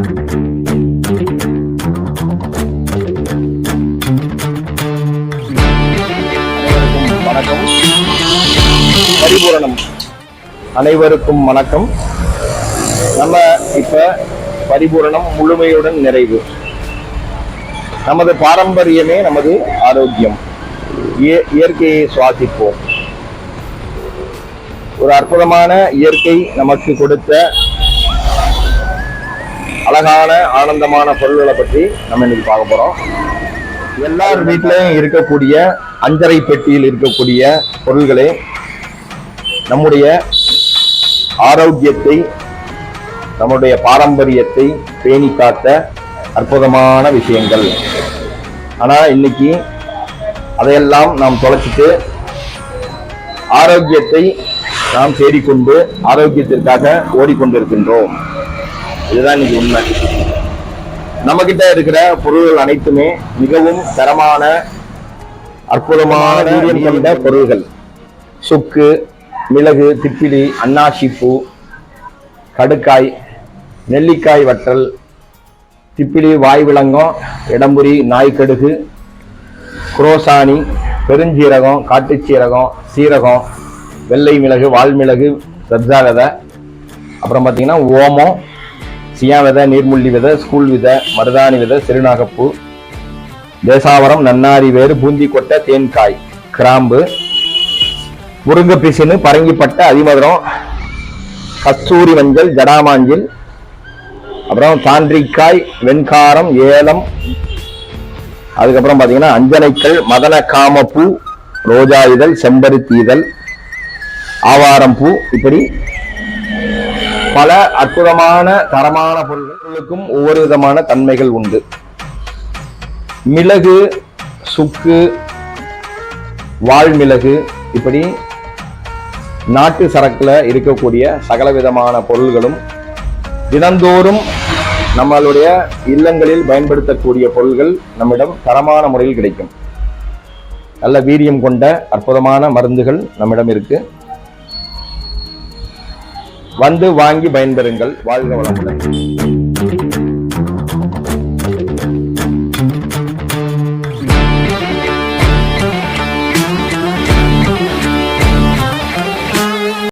அனைவருக்கும் வணக்கம். பரிபூரணம் அனைவருக்கும் வணக்கம். நம்ம இப்ப பரிபூரணம் முழுமையுடன் நிறைவு. நமது பாரம்பரியமே நமது ஆரோக்கியம். இய- இயற்கையை சுவாசிப்போம். ஒரு அற்புதமான இயற்கை நமக்கு கொடுத்த அழகான ஆனந்தமான பொருள்களை பற்றி நம்ம இன்னைக்கு பார்க்க போறோம். எல்லார் வீட்லயும் இருக்கக்கூடிய அஞ்சரை பெட்டியில் இருக்கக்கூடிய பொருள்களே நம்முடைய ஆரோக்கியத்தை நம்முடைய பாரம்பரியத்தை பேணி காத்த அற்புதமான விஷயங்கள். ஆனால் இன்னைக்கு அதையெல்லாம் நாம் தொலைச்சிட்டு ஆரோக்கியத்தை நாம் தேடிக்கொண்டு ஆரோக்கியத்திற்காக ஓடிக்கொண்டிருக்கின்றோம். இதுதான் இன்னைக்கு உண்மை. நம்ம கிட்ட இருக்கிற பொருள்கள் அனைத்துமே மிகவும் தரமான அற்புதமான வீரியம் கொண்ட பொருள்கள். சுக்கு மிளகு திப்பிலி அன்னாசிப்பூ கடுக்காய் நெல்லிக்காய் வற்றல் திப்பிலி வாய் விலங்கம் இடம்புரி நாய்க்கடுகு குரோசானி பெருஞ்சீரகம் காட்டுச்சீரகம் சீரகம் வெள்ளை மிளகு வால்மிளகு சப்ஜா விதை அப்புறம் பார்த்தீங்கன்னா ஓமம் சியா விதை நீர்முள்ளி விதை ஸ்கூல் விதை மருதாணி விதை சிறுநாகப்பூ தேசாவரம் நன்னாரி வேறு பூந்தி கொட்டை தேன்காய் கிராம்பு முருங்கை பிசினு பரங்கிப்பட்டை அதிமதுரம் கஸ்தூரி மஞ்சள் ஜடாமாஞ்சில் அப்புறம் தாண்டிக்காய் வெண்காரம் ஏலம் அதுக்கப்புறம் பார்த்தீங்கன்னா அஞ்சனைக்கல் மதன காமப்பூ ரோஜா இதழ் செம்பருத்தி இதழ் ஆவாரம் பூ இப்படி பல அற்புதமான தரமான பொருட்களுக்கும் ஒவ்வொரு விதமான தன்மைகள் உண்டு. மிளகு சுக்கு வாழ்மிளகு இப்படி நாட்டு சரக்குல இருக்கக்கூடிய சகல விதமான பொருள்களும் தினந்தோறும் நம்மளுடைய இல்லங்களில் பயன்படுத்தக்கூடிய பொருள்கள் நம்மிடம் தரமான முறையில் கிடைக்கும். நல்ல வீரியம் கொண்ட அற்புதமான மருந்துகள் நம்மிடம் இருக்கு. வந்து வாங்கி பயன்பெறுங்கள். வாழ்க வளமுடன்.